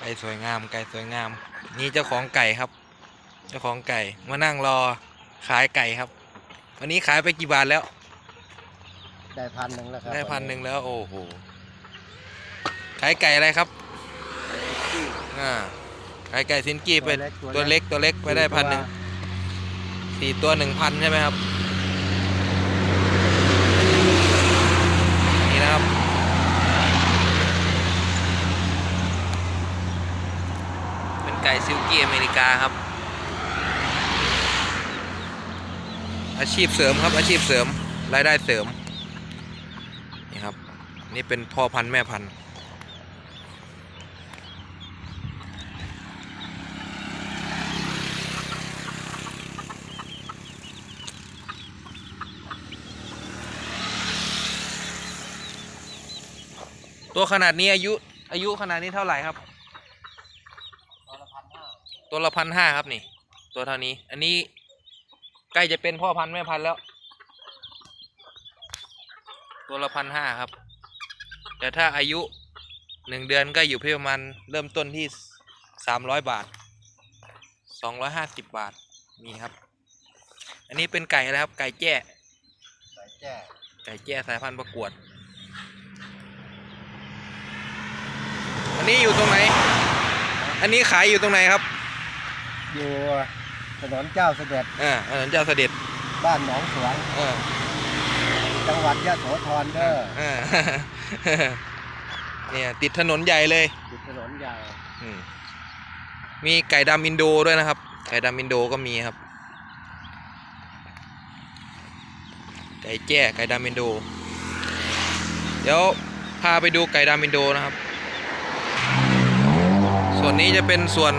ไก่สวยงาม ไก่สวยงาม นี่เจ้าของไก่ครับ เจ้าของไก่มานั่งรอขายไก่ครับ วันนี้ขายไปกี่บาทแล้ว ได้พันหนึ่งแล้วครับได้พันหนึ่งแล้วโอ้โหขายไก่อะไรครับอ่าขายไก่ซินกี้เป็นตัวเล็กตัวเล็กไปได้พันหนึ่งสี่ตัวหนึ่งพันใช่ไหมครับ นี่นะครับ เป็น ไก่ซิลกี้อเมริกาครับ อาชีพเสริมครับอาชีพเสริมรายได้เสริมนี่ครับนี่เป็นพ่อพันธุ์แม่พันธุ์ตัวขนาดนี้อายุอายุขนาดนี้เท่าไหร่ครับ ตัวละพันห้าครับนี่ ตัวเท่านี้ อันนี้ใกล้จะเป็นพ่อพันธุ์แม่พันธุ์แล้ว ตัวละพันห้าครับ แต่ถ้าอายุหนึ่งเดือนก็อยู่ที่ประมาณเริ่มต้นที่สามร้อยบาทสองร้อยห้าสิบบาทนี่ครับ อันนี้เป็นไก่อะไรครับ ไก่แจ้ ไก่แจ้ ไก่แจ้สายพันธุ์ประกวด อันนี้อยู่ตรงไหน อันนี้ขายอยู่ตรงไหนครับ อยู่ถนนเจ้าเสด็จอ่าถนนเจ้าเสด็จบ้านหนองสวงเออจังหวัดยะโสธรเด้ออ่าเนี่ยติดถนนใหญ่เลย ติดถนนใหญ่อืมมีไก่ดำอินโดด้วยนะครับ ไก่ดำอินโดก็มีครับ ไก่แจ้ไก่ดำอินโด เดี๋ยวพาไปดูไก่ดำอินโดนะครับ ส่วนนี้จะเป็นส่วน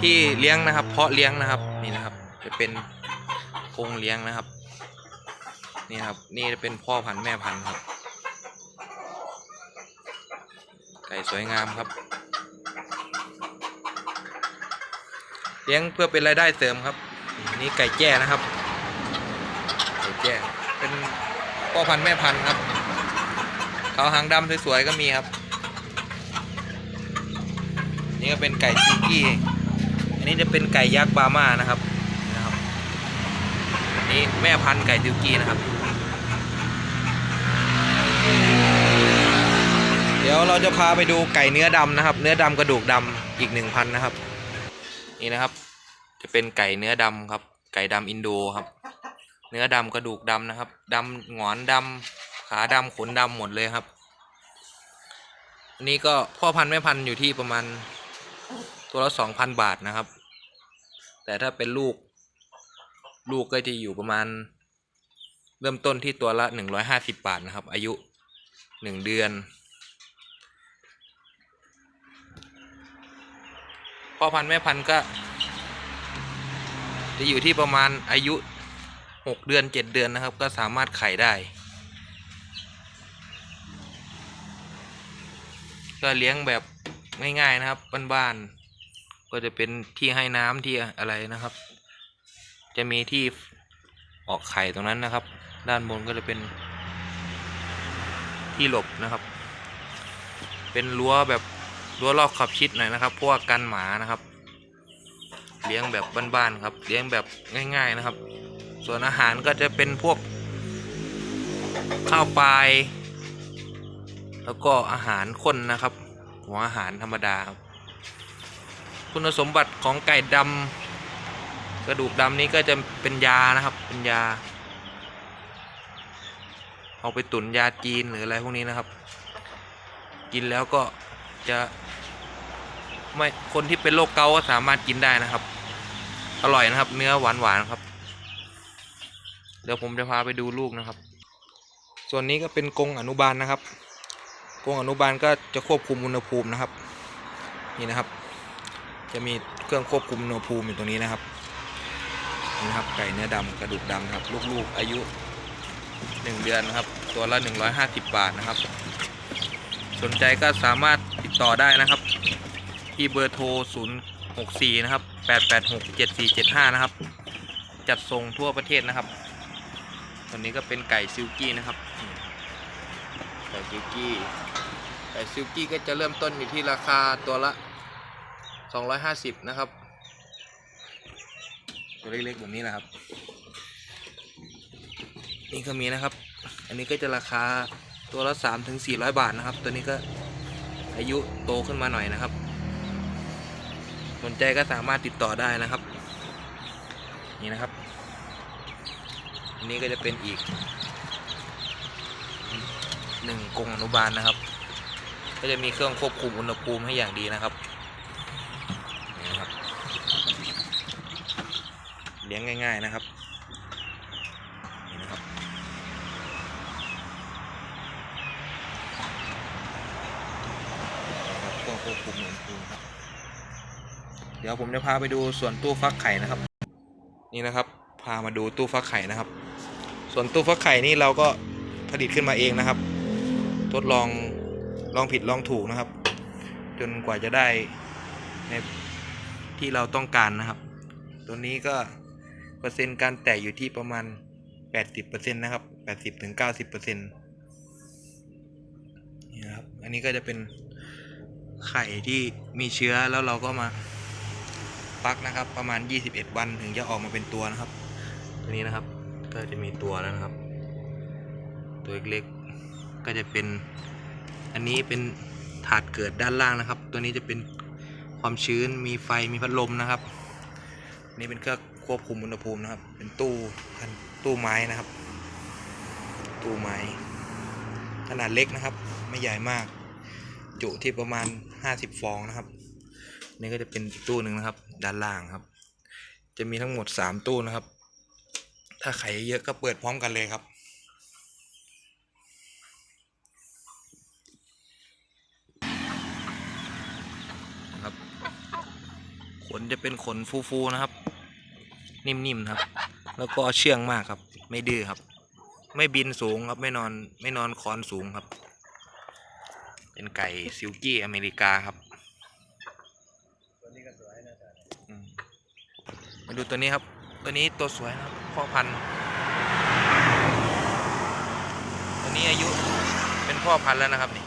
ที่เลี้ยงนะครับ เพาะเลี้ยงนะครับนี่นะครับ จะเป็นโครงเลี้ยงนะครับ นี่ครับ นี่จะเป็นพ่อพันธุ์แม่พันธุ์ครับ ไก่สวยงามครับ เลี้ยงเพื่อเป็นรายได้เสริมครับนนี้ไก่แจ้นะครับไก่แจ้เป็นพ่อพันธุ์แม่พันธุ์ครับเขาวหางดำสวยๆก็มีครับ นี่ก็เป็นไก่ซิลกี้ นี้จะเป็นไก่ยักษ์บาร์มานะครับ นี่นะครับนนี้แม่พันธุ์ไก่ซิลกี้นะครับ เดี๋ยวเราจะพาไปดูไก่เนื้อดำนะครับ เนื้อดำกระดูกดำอีกหนึ่งพันนะครับ นี่นะครับ จะเป็นไก่เนื้อดำครับ ไก่ดำอินโดครับ เนื้อดำกระดูกดำนะครับดำหงอนดำขาดำขนดำหมดเลยครับอันนี้ก็พ่อพันธุ์แม่พันธุ์อยู่ที่ประมาณตัวละสองพันบาทนะครับ แต่ถ้าเป็นลูก ลูกก็จะอยู่ประมาณ เริ่มต้นที่ตัวละหนึ่งร้อยห้าสิบบาทนะครับ อายุหนึ่งเดือนพ่อพันธุ์แม่พันธุ์ก็ จะอยู่ที่ประมาณอายุหกเดือนเจ็ดเดือนนะครับ ก็สามารถไข่ได้ ก็เลี้ยงแบบง่ายๆนะครับบ้านๆ ก็จะเป็นที่ให้น้ำที่อะไรนะครับ จะมีที่ออกไข่ตรงนั้นนะครับ ด้านบนก็จะเป็นที่หลบนะครับ เป็นรั้วแบบรั้วรอบขอบชิดหน่อยนะครับเพราะว่ากันหมานะครับ เลี้ยงแบบบ้านๆครับ เลี้ยงแบบง่าย ๆนะครับ ส่วนอาหารก็จะเป็นพวกข้าวปลายแล้วก็อาหารข้นนะครับ หัวอาหารธรรมดาครับ คุณสมบัติของไก่ดำกระดูกดำนี้ก็จะเป็นยานะครับ เป็นยา เอาไปตุนยาจีนหรืออะไรพวกนี้นะครับ กินแล้วก็จะไม่คนที่เป็นโรคเกาต์ก็สามารถกินได้นะครับ อร่อยนะครับ เนื้อหวานหวานครับ เดี๋ยวผมจะพาไปดูลูกนะครับ ส่วนนี้ก็เป็นกรงอนุบาลนะครับกรงอนุบาลก็จะควบคุมอุณหภูมินะครับ นี่นะครับ จะมีเครื่องควบคุมอุณหภูมิอยู่ตรงนี้นะครับนี่นะครับไก่เนื้อดำกระดูกดำครับ ลูกๆอายุหนึ่งเดือนนะครับ ตัวละ 150 บาทนะครับ สนใจก็สามารถติดต่อได้นะครับ ที่เบอร์โทร 064 นะครับ 886 7475 นะครับ จัดส่งทั่วประเทศนะครับตัวนี้ก็เป็นไก่ซิลกี้นะครับไก่ซิลกี้ไก่ซิลกี้ก็จะเริ่มต้นอยู่ที่ราคาตัวละ 250 นะครับ ตัวเล็กๆแบบนี้นะครับ นี่ก็มีนะครับ อันนี้ก็จะราคาตัวละ3ถึง400 บาทนะครับ ตัวนี้ก็อายุโตขึ้นมาหน่อยนะครับ สนใจก็สามารถติดต่อได้นะครับ นี่นะครับ อันนี้ก็จะเป็นอีกหนึ่งกรงอนุบาลนะครับ ก็จะมีเครื่องควบคุมอุณหภูมิให้อย่างดีนะครับนี่นะครับ เลี้ยงง่าย ๆนะครับนี่นะครับเครื่องควบคุมอุณหภูมิครับ เดี๋ยวผมจะพาไปดูส่วนตู้ฟักไข่นะครับ นี่นะครับ พามาดูตู้ฟักไข่นะครับ ส่วนตู้ฟักไข่นี่เราก็ผลิตขึ้นมาเองนะครับ ทดลองลองผิดลองถูกนะครับ จนกว่าจะได้ในที่เราต้องการนะครับ ตัวนี้ก็ เปอร์เซ็นต์การแตกอยู่ที่ประมาณ 80%นะครับ 80ถึง90%นี่นะครับ อันนี้ก็จะเป็นไข่ที่มีเชื้อแล้วเราก็มาฟักนะครับ ประมาณ 21 วันถึงจะออกมาเป็นตัวนะครับ ตัวนี้นะครับก็จะมีตัวแล้วนะครับ ตัวเล็กๆก็จะเป็นอันนี้เป็นถาดเกิดด้านล่างนะครับ ตัวนี้จะเป็นความชื้นมีไฟมีพัดลมนะครับ นี่เป็นเครื่อง ควบคุมอุณหภูมินะครับ เป็นตู้พันตู้ไม้นะครับ ตู้ไม้ ขนาดเล็กนะครับ ไม่ใหญ่มาก จุที่ประมาณ 50 ฟองนะครับ นี่ก็จะเป็นอีกตู้หนึ่งนะครับ ด้านล่างครับ จะมีทั้งหมดสามตู้นะครับ ถ้าไข่เยอะก็เปิดพร้อมกันเลยครับครับขนจะเป็นขนฟูๆนะครับ นิ่มๆครับ แล้วก็เชื่องมากครับ ไม่ดื้อครับ ไม่บินสูงครับไม่นอนไม่นอนคอนสูงครับ เป็นไก่ซิลกี้อเมริกาครับมาดูตัวนี้ครับ ตัวนี้ตัวสวยครับพ่อพันธุ์ตัวนี้อายุเป็นพ่อพันธุ์แล้วนะครับนี่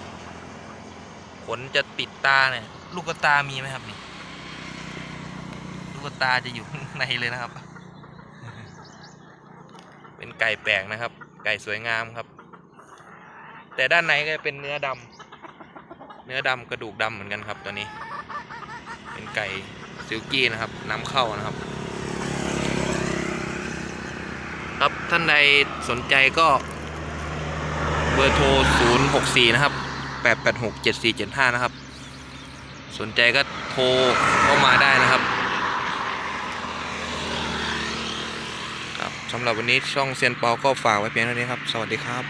ขนจะติดตาเนี่ย ลูกตามีไหมครับนี่ ลูกตาจะอยู่ข้างในเลยนะครับ ไก่แปลกนะครับ ไก่สวยงามครับ แต่ด้านในก็เป็นเนื้อดำเนื้อดำกระดูกดำเหมือนกันครับตัวนี้ เป็นไก่ซิลกี้นะครับ น้ำเข้านะครับ ครับท่านใดสนใจก็เบอร์โทร 064 นะครับ 886 7475 นะครับ สนใจก็โทรเข้ามาได้นะครับ สำหรับวันนี้ช่องเซียนเปาก็ฝากไว้เพียงเท่านี้ครับ สวัสดีครับ